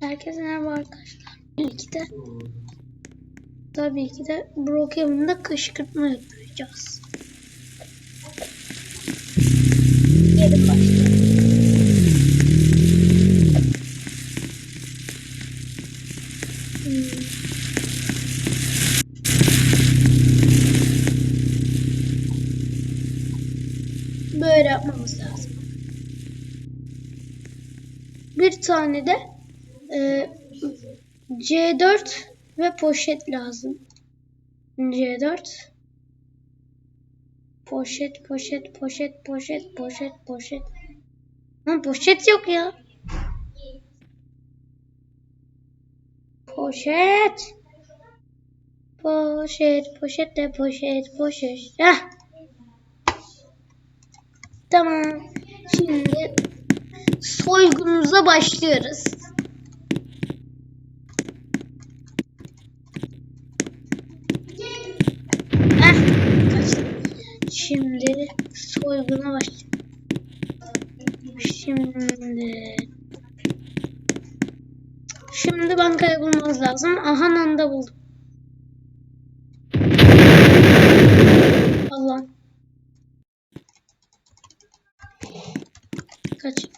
Herkese merhaba arkadaşlar. Birlikte tabii ki de Brookhaven'da kışkırtma yapacağız. Gelin başlayalım. Hmm. Böyle yapmamız lazım. Bir tane de e, C4 ve poşet lazım. C4 Poşet, poşet, poşet, poşet, poşet, poşet. Lan poşet yok ya. Poşet. Poşet, poşet de poşet, poşet. Heh. Tamam. Şimdi soygunumuza başlıyoruz. Şimdi soyguna başlayalım. Şimdi Şimdi bankayı bulmamız lazım. Aha anda buldum. Allah. Kaç.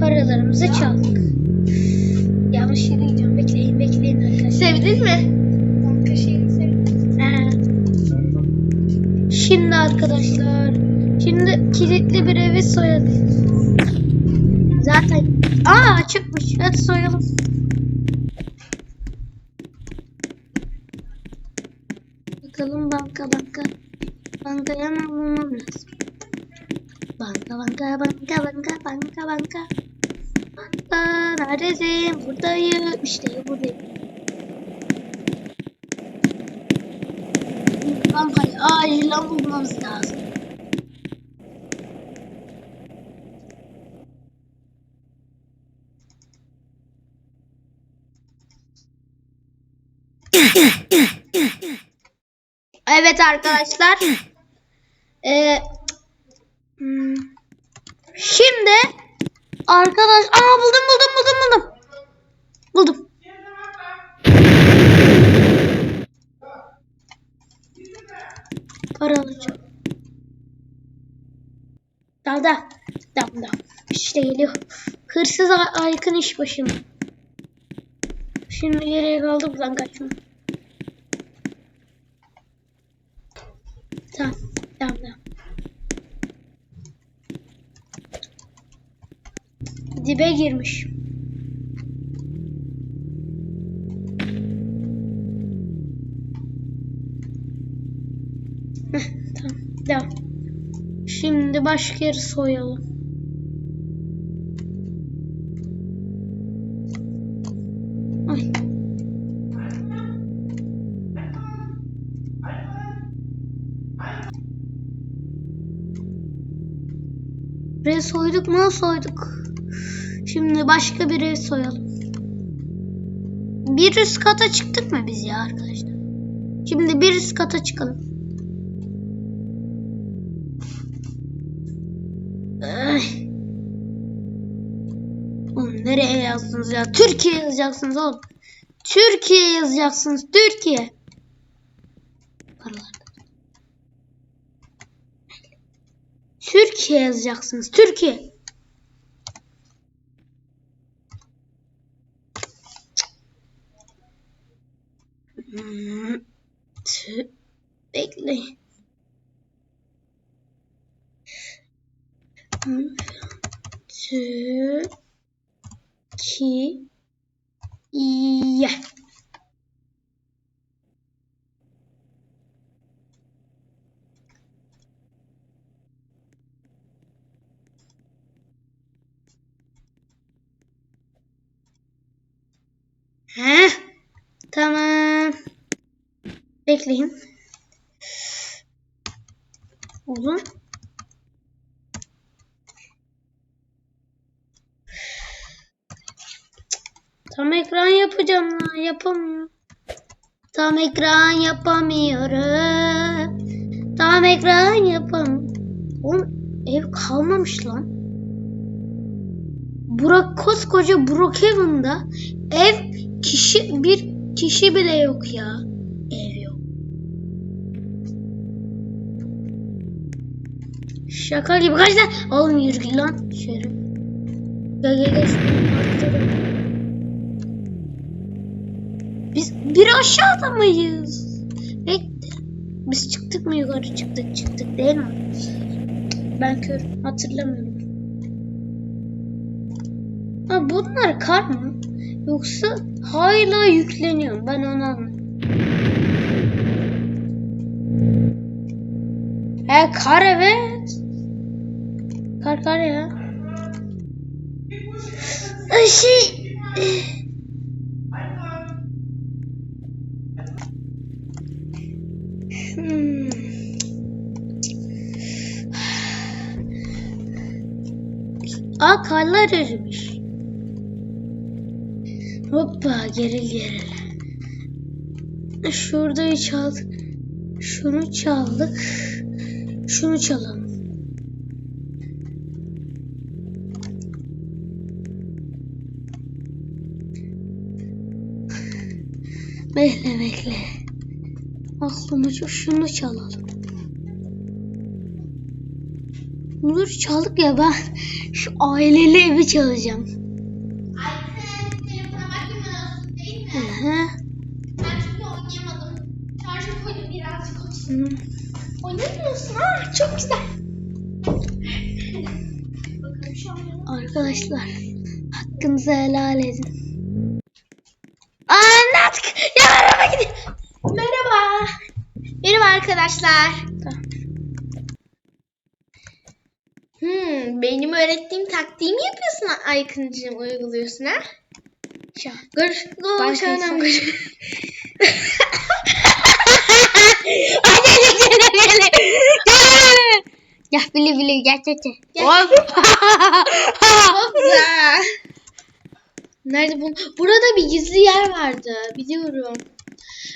Paralarımızı çaldık. Yanlış yere gidiyorum. Bekleyin bekleyin arkadaşlar. Sevdin mi? Banka şeyini sevdim. He. Şimdi arkadaşlar. Şimdi kilitli bir evi soyalım. Zaten. Aa açıkmış. Hadi soyalım. Bakalım banka banka. Bankayı hemen bulmam lazım. Banka banka banka banka banka banka. Banka neredesin? Buradayım. İşte buradayım. Bankayı acilen bulmamız lazım. Evet arkadaşlar. Ee, hmm, şimdi arkadaş aa Daha da. Tamam da. İşte geliyor. Hırsız Ay- Aykın iş başında. Şimdi geriye kaldı buradan kaçma. Tamam. Tamam tamam. Dibe girmiş. Başka yeri soyalım. Ay. Burayı soyduk mu? Soyduk. Şimdi başka bir ev soyalım. Bir üst kata çıktık mı biz ya arkadaşlar? Şimdi bir üst kata çıkalım. Oğlum nereye yazdınız ya? Türkiye yazacaksınız oğlum. Türkiye yazacaksınız. Türkiye. Türkiye yazacaksınız. Türkiye. Hmm, tü- ki ye. Heh, tamam. Bekleyin. Olur. Yapacağım lan. Yapamıyorum. Tam ekran yapamıyorum. Tam ekran yapam. Oğlum ev kalmamış lan. Burak koskoca Brookhaven'da ev kişi bir kişi bile yok ya. Ev yok. Şaka gibi kaç tane? Oğlum yürü lan. Şerif. Gel gel gel. Bir aşağıda mıyız? Bekle. Biz çıktık mı yukarı çıktık çıktık değil mi? Ben kör hatırlamıyorum. Ha bunlar kar mı? Yoksa hala yükleniyor? Ben onu anlamadım. He kar evet. Kar kar ya. Şey. Hmm. Aa karlar erimiş. Hoppa geril geril. Şurada çaldık. Şunu çaldık. Şunu çalalım. Bekle bekle. Aklıma şu şunu çalalım. Bunları çaldık ya ben şu aileli evi çalacağım. Hı hı. Oynamıyorsun ha, çok güzel. Arkadaşlar hakkınızı helal edin. Anlattık. Ya araba gidiyor. Merhaba. Merhaba arkadaşlar. Hmm, benim öğrettiğim taktiği mi yapıyorsun Aykıncığım uyguluyorsun ha? Ben şahane kesin- gör. Ya bili bili gel gel gel. Hop. Hoppa. Nerede bu? Burada bir gizli yer vardı. Biliyorum.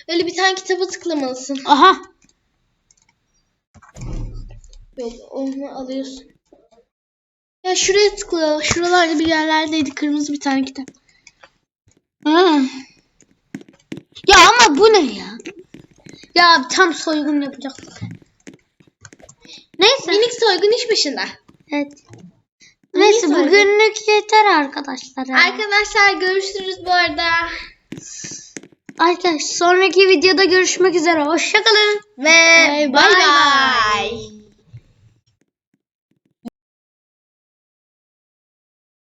Öyle bir tane kitaba tıklamalısın. Aha. Yok onu alıyorsun. Ya şuraya tıkla. Şuralarda bir yerlerdeydi kırmızı bir tane kitap. Hı. Ya ama bu ne ya? Ya tam soygun yapacaktık. Neyse. Minik soygun iş başında. Evet. Neyse soygun? bugünlük yeter arkadaşlar. Arkadaşlar görüşürüz bu arada. Arkadaşlar sonraki videoda görüşmek üzere. Hoşçakalın. Ve bay bay.